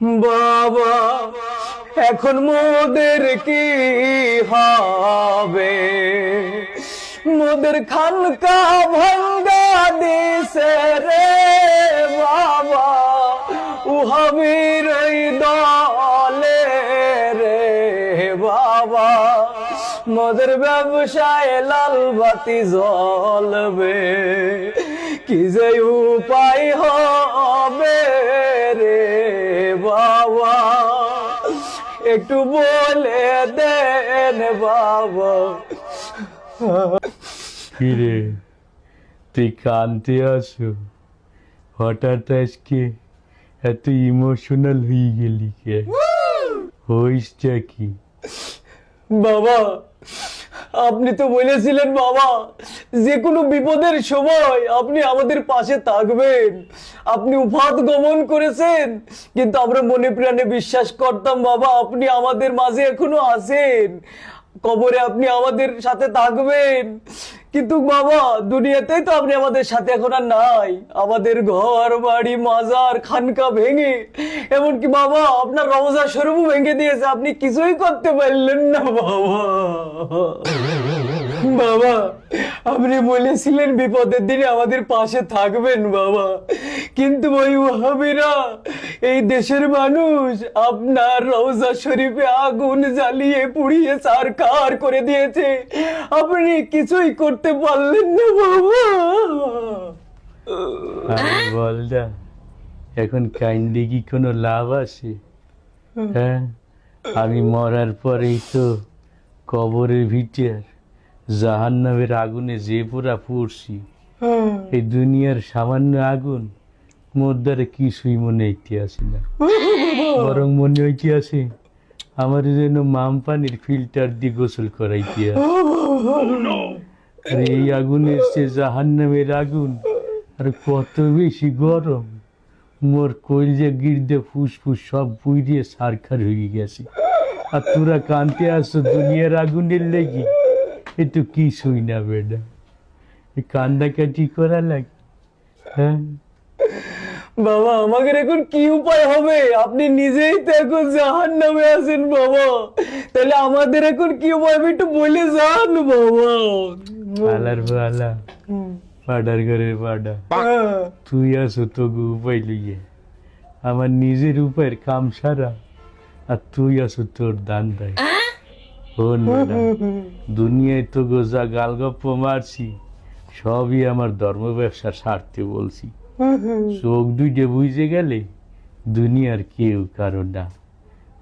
বাবা, এখন মোদের কি হবে? মোদের খানকা ভাঙ্গা দিছে রে বাবা উহাবির দলে রে বাবা। মোদের ব্যবসায় লাল বাতি জ্বলবে, কি যে উপায় হবে? একটু বলে দেন বাবা। কিরে তুই কানতে আসো হঠাৎ আজকে এত ইমোশনাল হয়ে গেলি কে? হইসটা কি? বাবা আপনি তো বলেছিলেন বাবা যে কোনো বিপদের সময় আপনি আমাদের পাশে থাকবেন। আপনি উফাত গমন করেছেন, কিন্তু আমরা মনে প্রাণে বিশ্বাস করতাম, বাবা, আপনি আমাদের মাঝে এখনও আছেন। কবরে আপনি আমাদের সাথে থাকবেন। কিন্তু বাবা, দুনিয়াতেই তো আপনি আমাদের সাথে এখন আর নাই। আমাদের ঘর, বাড়ি, মাজার, খানকা ভেঙে। এমনকি বাবা, আপনার রমজা স্বরূপও ভেঙে দিয়েছে। আপনি কিছুই করতে পারলেন না, বাবা। বাবা আপনি বলেছিলেন বিপদের দিনে আমাদের পাশে থাকবেন, বাবা। কিন্তু ওই ওহাবিরা, এই দেশের মানুষ আপনার রওজা শরীফে আগুন জ্বালিয়ে পুড়িয়ে সারকার করে দিয়েছে। আপনি কিছুই করতে পারলেন না, বাবা। আরে বলদা, এখন কাইন্ডে কি কোনো লাভ আছে? হ্যাঁ আমি মরার পরেই তো কবরের ভিতর। জাহান নামের আগুনে যে পোড়া পড়ছি, এই দুনিয়ার সামান্য আগুন মোর দ্বারা কিছুই মনে হইতে আসে না বরং মনে হইতে আসে আমার যেন মাম পানির ফিল্টার দিয়ে গোসল করাইতে আর এই আগুনের সে জাহান নামের আগুন আর কত বেশি গরম, মোর কইলজে গির্দে ফুসফুস সব বুইড়িয়ে সারখার হয়ে গেছে। আর তোরা কানতে আসো দুনিয়ার আগুনের লেগে। এ তো কি শুই না বেডা এ কান্দাকাটি করা লাগে হ্যাঁ? বাবা আমাদের এখন কি উপায় হবে? আপনি নিজেই তো এখন জাহান নামে আছেন বাবা। তাহলে আমাদের এখন কি উপায় হবে একটু বলে যান বাবা। আলার বালা পাডার ঘরের পাডা। তুই আসো তোকে উপায় লইয়ে। আমার নিজের উপায়ের কাম সারা আর তুই আসো তোর দান দেয়। দুনিয়ায় তো গোজা গালগপ্প মারছি, সবই আমার ধর্ম ব্যবসার স্বার্থে বলছি। চোখ দুইটে বুঝে গেলে দুনিয়ার কেউ কারও না।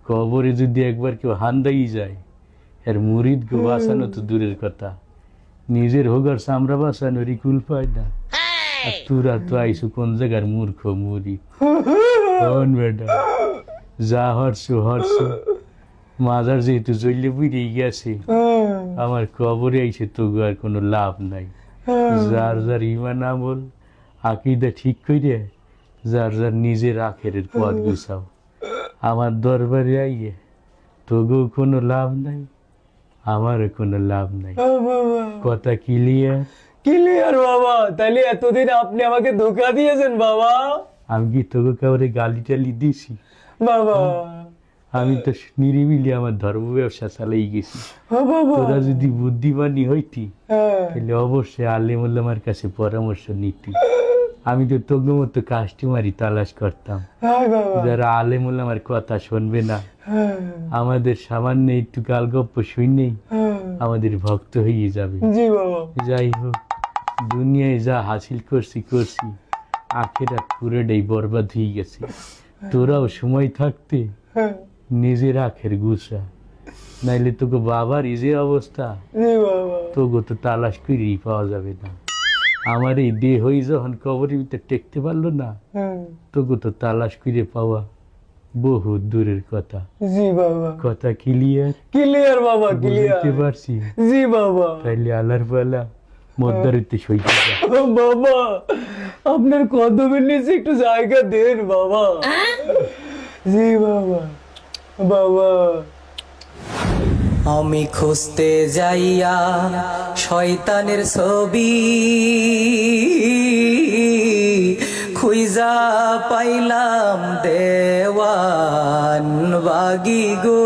কবরে যদি একবার কেউ হান্দাই যায়, এর মুরিদ গো বাঁচানো তো দূরের কথা। নিজের হোগার চামড়া বাঁচানো রিকুল পায় না। আর তোরা তো আইসু কোন জায়গার মূর্খ মুরি কোন বেটা? যা হরছ হরছ। মাজার যেহেতু জ্বললে বুড়ে গেছে। আমার কবরে আইসে তো আর কোনো লাভ নাই। যার যার ইমান আমল আকিদা ঠিক করে যার যার নিজের আখের পথ গুছাও। আমার দরবারে আইয়ে তবুও কোনো লাভ নাই আমারও কোনো লাভ নাই। কথা ক্লিয়ার? ক্লিয়ার বাবা তাহলে এতদিন আপনি আমাকে ধোকা দিয়েছেন বাবা। আমি কি তোকে কাউরে গালি টালি দিছি? বাবা। আমি তো নিরিবিলি আমার ধর্ম ব্যবসা চালাই গেছি ও তোরা যদি বুদ্ধিমানী হইতি হ্যাঁ। তাহলে অবশ্যই আলেম আমার কাছে পরামর্শ নিতি। আমি তো তোকে মতো কাস্টমারই তালাশ করতাম। হ্যাঁ যারা আলেম আমার কথা শুনবে না হ্যাঁ আমাদের সামান্য একটু গালগপ্প শুনেই হ্যাঁ। আমাদের ভক্ত হয়ে যাবে। যাই হোক দুনিয়ায় যা হাসিল করছি করছি আখেরা পুরোটাই বরবাদ হয়ে গেছে। তোরাও সময় থাকতে হ্যাঁ। নিজের আখের গুছা। নাইলে তোকে বাবার যে অবস্থা। তোকে তো তালাশ করেই পাওয়া যাবে না। আমার এই দেহই যখন কবরের ভিতরে টেকতে পারল না হ্যাঁ। তোকে তো তালাশ করে পাওয়া বহু দূরের কথা। জি বাবা। কথা ক্লিয়ার ক্লিয়ার বাবা বুঝতে পারছি। জি বাবা। তাইলে আলার বেলা মদ্দারিতে সইতে বাবা আপনার কদমের নিচে একটু জায়গা দেন বাবা। জি বাবা। বাবা। আমি খুঁজতে যাইয়া শয়তানের ছবি খুইজা পাইলাম দেওয়ান বাগি গো